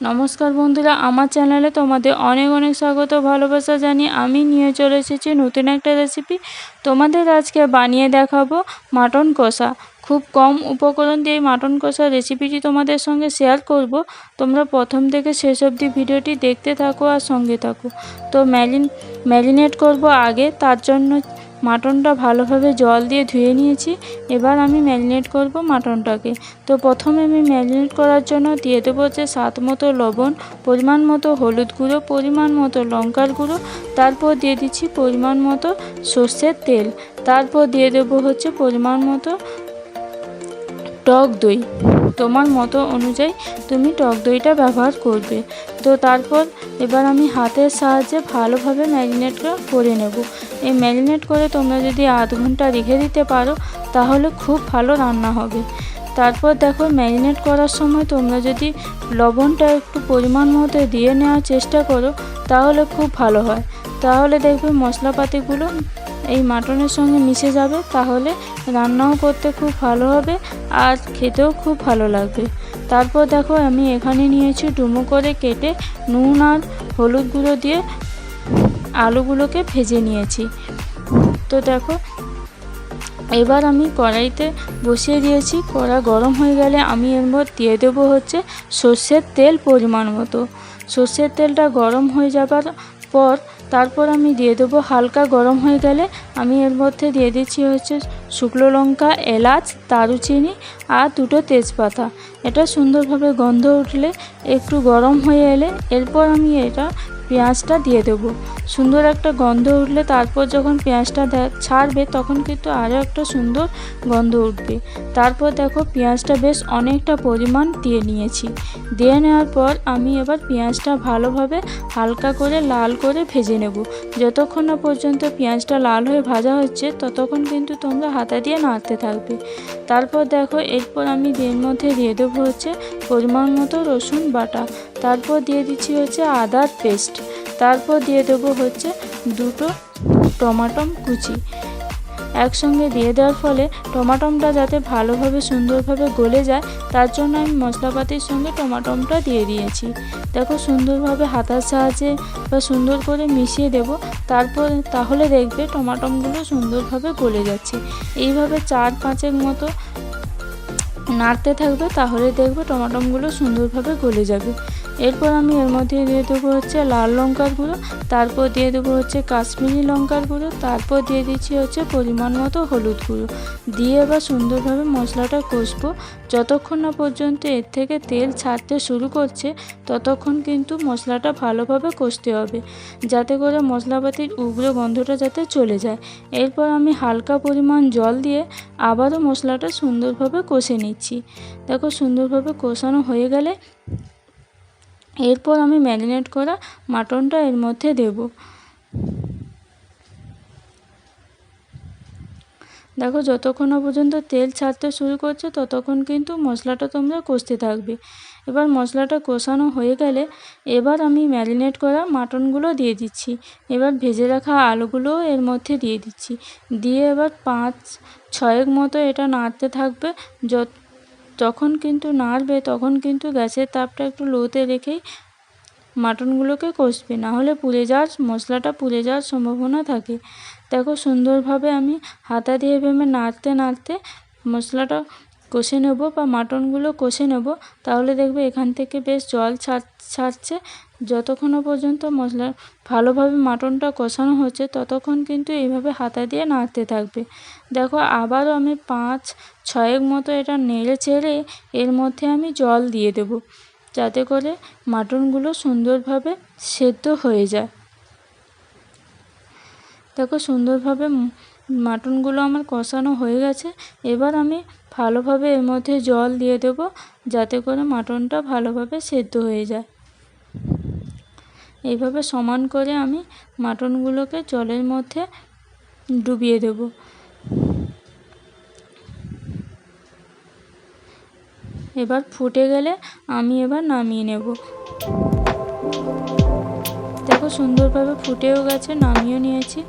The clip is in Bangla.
নমস্কার বন্ধুরা, আমার চ্যানেলে তোমাদের অনেক অনেক স্বাগত, ভালোবাসা জানি আমি নিয়ে চলে এসেছি নতুন একটা রেসিপি তোমাদের আজকে বানিয়ে দেখাবো মাটন কষা। খুব কম উপকরণ দিয়ে মাটন কষা রেসিপিটি তোমাদের সঙ্গে শেয়ার করব। তোমরা প্রথম থেকে শেষ অবধি ভিডিওটি দেখতে থাকো আর সঙ্গে থাকো। তো ম্যারিন ম্যারিনেট করব আগে, তার জন্য মাটনটা ভালোভাবে জল দিয়ে ধুয়ে নিয়েছি। এবার আমি ম্যারিনেট করব মাটনটাকে। তো প্রথমে আমি ম্যারিনেট করার জন্য দিয়ে দেবো হচ্ছে স্বাদ মতো লবণ, পরিমাণ মতো হলুদ গুঁড়ো, পরিমাণ মতো লঙ্কার গুঁড়ো। তারপর দিয়ে দিচ্ছি পরিমাণ মতো সর্ষের তেল। তারপর দিয়ে দেবো হচ্ছে পরিমাণ মতো টক দই। তোমার মতো অনুযায়ী তুমি টক দইটা ব্যবহার করবে। তো তারপর এবার আমি হাতের সাহায্যে ভালোভাবে ম্যারিনেটটা করে নেব। এই ম্যারিনেট করে তোমরা যদি আধ ঘণ্টা রেখে দিতে পারো, তাহলে খুব ভালো রান্না হবে। তারপর দেখো, ম্যারিনেট করার সময় তোমরা যদি লবণটা একটু পরিমাণ মতো দিয়ে নেওয়ার চেষ্টা করো, তাহলে খুব ভালো হয়। তাহলে দেখবে মশলাপাতিগুলো এই মাটনের সঙ্গে মিশে যাবে, তাহলে রান্নাও করতে খুব ভালো হবে আর খেতেও খুব ভালো লাগবে। তারপর দেখো আমি এখানে নিয়েছি ডুমো করে কেটে নুন আর হলুদ গুঁড়ো দিয়ে আলুগুলোকে ভেজে নিয়েছি। তো দেখো, এবার আমি কড়াইতে বসিয়ে দিয়েছি, কড়া গরম হয়ে গেলে আমি এর মধ্যে দিয়ে দেবো হচ্ছে সর্ষের তেল পরিমাণ মতো। সর্ষের তেলটা গরম হয়ে যাবার পর তারপর আমি দিয়ে দেবো হালকা গরম হয়ে গেলে আমি এর মধ্যে দিয়ে দিচ্ছি হচ্ছে শুকনো লঙ্কা, এলাচ, দারুচিনি আর দুটো তেজপাতা। এটা সুন্দরভাবে গন্ধ উঠলে, একটু গরম হয়ে এলে এরপর আমি এটা পেঁয়াজটা দিয়ে দেবো। সুন্দর একটা গন্ধ উঠলে তারপর যখন পেঁয়াজটা ছাড়বে তখন কিন্তু আরও একটা সুন্দর গন্ধ উঠবে। তারপর দেখো পেঁয়াজটা বেশ অনেকটা পরিমাণ দিয়ে নিয়েছি। দিয়ে নেওয়ার পর আমি এবার পেঁয়াজটা ভালোভাবে হালকা করে লাল করে ভেজে নেব। যতক্ষণ না পর্যন্ত পেঁয়াজটা লাল হয়ে ভাজা হচ্ছে, ততক্ষণ কিন্তু তোমরা হাতা দিয়ে নাড়তে থাকবে। তারপর দেখো, এরপর আমি এর মধ্যে দিয়ে দেবো হচ্ছে পরিমাণ মতো রসুন বাটা। তারপর দিয়ে দিচ্ছি হচ্ছে আদার পেস্ট। তারপর দিয়ে দেবো হচ্ছে দুটো টমাটম কুচি। একসঙ্গে দিয়ে দেওয়ার ফলে টমাটমটা যাতে ভালোভাবে সুন্দরভাবে গলে যায়, তার জন্য আমি মশলাপাতির সঙ্গে টমাটমটা দিয়ে দিয়েছি। দেখো সুন্দরভাবে হাতার সাহায্যে বা সুন্দর করে মিশিয়ে দেব, তারপর তাহলে দেখবে টমাটমগুলো সুন্দরভাবে গলে যাচ্ছে। এইভাবে চার পাঁচের মতো নাড়তে থাকবে, তাহলে দেখবে টমাটমগুলো সুন্দরভাবে গলে যাবে। এরপর আমি এর মধ্যে দিয়ে দেবো হচ্ছে লাল লঙ্কার গুঁড়ো, তারপর দিয়ে দেবো হচ্ছে কাশ্মীরি লঙ্কার গুঁড়ো, তারপর দিয়ে দিচ্ছি হচ্ছে পরিমাণ মতো হলুদ গুঁড়ো। দিয়ে এবার সুন্দরভাবে মশলাটা কষবো। যতক্ষণ না পর্যন্ত এর থেকে তেল ছাড়তে শুরু করছে, ততক্ষণ কিন্তু মশলাটা ভালোভাবে কষতে হবে, যাতে করে মশলাপাতির উগ্র গন্ধটা যাতে চলে যায়। এরপর আমি হালকা পরিমাণ জল দিয়ে আবারও মশলাটা সুন্দরভাবে কষে নিচ্ছি। দেখো সুন্দরভাবে কষানো হয়ে গেলে এরপর আমি ম্যারিনেট করা মাটনটা এর মধ্যে দেব। দেখো, যতক্ষণ পর্যন্ত তেল ছাড়তে শুরু করছে, ততক্ষণ কিন্তু মশলাটা তোমরা কষতে থাকবে। এবার মশলাটা কষানো হয়ে গেলে এবার আমি ম্যারিনেট করা মাটনগুলো দিয়ে দিচ্ছি। এবার ভেজে রাখা আলুগুলোও এর মধ্যে দিয়ে দিচ্ছি। দিয়ে এবার পাঁচ ছয়েক মতো এটা নাড়তে থাকবে। যত যখন কিন্তু নাড়বে, তখন কিন্তু গ্যাসের তাপটা একটু লোতে রেখেই মাটনগুলোকে কষবে। নাহলে পুড়ে যাওয়ার মশলাটা পুড়ে যাওয়ার সম্ভাবনা থাকে। দেখো সুন্দরভাবে আমি হাতা দিয়ে ভেবে নাড়তে নাড়তে মশলাটা কষে নেব বা মাটনগুলো কষে নেব। তাহলে দেখবে এখান থেকে বেশ জল ছাড়, ছাড়ছে। যতক্ষণ পর্যন্ত মশলা ভালোভাবে মাটনটা কষানো হচ্ছে, ততক্ষণ কিন্তু এইভাবে হাতা দিয়ে নাড়তে থাকবে। দেখো আবারও আমি পাঁচ ছয়েক মতো এটা নেড়ে চেড়ে এর মধ্যে আমি জল দিয়ে দেব, যাতে করে মাটনগুলো সুন্দরভাবে সেদ্ধ হয়ে যায়। দেখো, সুন্দরভাবে মাটনগুলো আমার কষানো হয়ে গেছে। এবার আমি ভালোভাবে এর মধ্যে জল দিয়ে দেব, যাতে করে মাটনটা ভালোভাবে সেদ্ধ হয়ে যায়। এইভাবে সমান করে আমি মাটনগুলোকে জলের মধ্যে ডুবিয়ে দেব। এবার ফুটে গেলে আমি এবার নামিয়ে নেব। দেখো সুন্দরভাবে ফুটেও গেছে, নামিয়েও নিয়েছি।